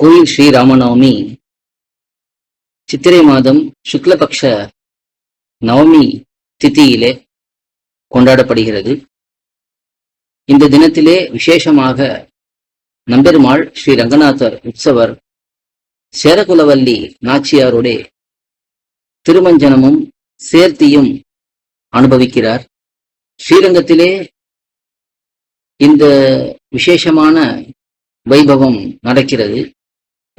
கோயில் ஸ்ரீராமநவமி சித்திரை மாதம் சுக்லபக்ஷ நவமி திதியிலே கொண்டாடப்படுகிறது. இந்த தினத்திலே விசேஷமாக நம்பெருமாள் ஸ்ரீ ரங்கநாதர் உற்சவர் சேரகுலவல்லி நாச்சியாரோட திருமஞ்சனமும் சேர்த்தியும் அனுபவிக்கிறார். ஸ்ரீரங்கத்திலே இந்த விசேஷமான வைபவம் நடக்கிறது.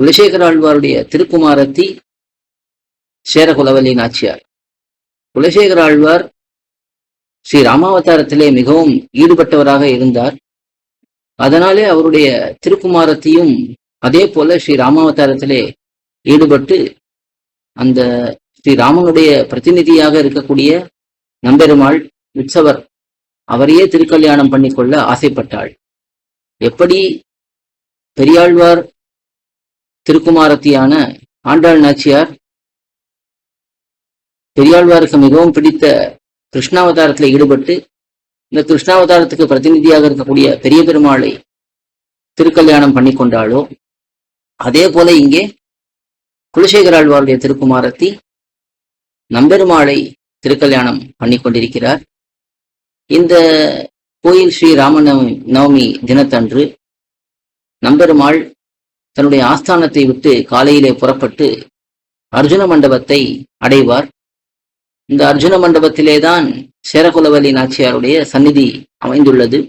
குலசேகர ஆழ்வாருடைய திருக்குமாரத்தி சேரகுலவல்லி நாச்சியார் குலசேகர ஆழ்வார் ஸ்ரீ ராமாவதாரத்திலே மிகவும் ஈடுபட்டவராக இருந்தார். அதனாலே அவருடைய திருக்குமாரத்தையும் அதே போல ஸ்ரீ ராமாவதாரத்திலே ஈடுபட்டு அந்த ஸ்ரீ ராமனுடைய பிரதிநிதியாக இருக்கக்கூடிய நம்பெருமாள் உற்சவர் அவரையே திருக்கல்யாணம் பண்ணிக்கொள்ள ஆசைப்பட்டாள். எப்படி பெரியாழ்வார் திருக்குமாரத்தியான ஆண்டாள் நாச்சியார் பெரியாழ்வாருக்கு மிகவும் பிடித்த கிருஷ்ணாவதாரத்தில் ஈடுபட்டு இந்த கிருஷ்ணாவதாரத்துக்கு பிரதிநிதியாக இருக்கக்கூடிய பெரிய பெருமாளை திருக்கல்யாணம் பண்ணி கொண்டாளோ அதே போல இங்கே குலசேகராழ்வாருடைய திருக்குமாரத்தி நம்பெருமாளை திருக்கல்யாணம் பண்ணி கொண்டிருக்கிறார். இந்த கோயில் ஸ்ரீ ராமநவமி நவமி தினத்தன்று நம்பெருமாள் தன்னுடைய ஆஸ்தானத்தை விட்டு காலையிலே புறப்பட்டு அர்ஜுன மண்டபத்தை அடைவார். இந்த அர்ஜுன மண்டபத்திலே தான் சேரகுலவல்லி நாச்சியாருடைய சந்நிதி அமைந்துள்ளது.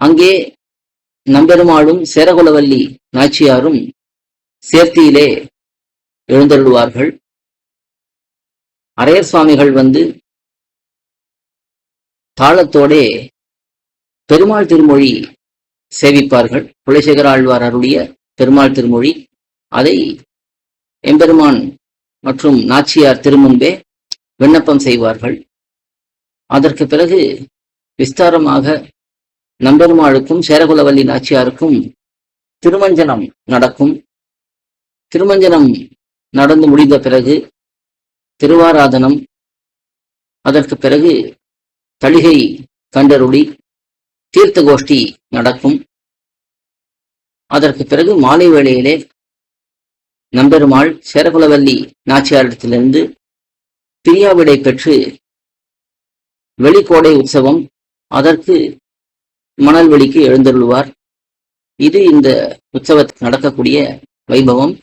அங்கே நம்பெருமாளும் சேரகுலவல்லி நாச்சியாரும் சேர்த்தியிலே எழுந்தருள்வார்கள். அரையர் சுவாமிகள் வந்து தாளத்தோடே பெருமாள் திருமொழி சேவிப்பார்கள். குலசேகர ஆழ்வார் அருளிய பெருமாள் திருமொழி. அதை எம்பெருமான் மற்றும் நாச்சியார் திருமுன்பே விண்ணப்பம் செய்வார்கள். அதற்கு பிறகு விஸ்தாரமாக நம்பெருமாளுக்கும் சேரகுலவல்லி நாச்சியாருக்கும் திருமஞ்சனம் நடக்கும். திருமஞ்சனம் நடந்து முடிந்த பிறகு திருவாராதனம். அதற்கு பிறகு தளிகை கண்டருளி. தீர்த்த கோஷ்டி நடக்கும். அதற்கு பிறகு மாலை வேளையிலே நம்பெருமாள் சேரகுலவல்லி நாச்சியாரிடத்திலிருந்து பிரியாவிடை பெற்று வெளிக்கோடை உற்சவம் அதற்கு மணல்வெளிக்கு எழுந்தருள்வார். இது இந்த உற்சவத்துக்கு நடக்கக்கூடிய வைபவம்.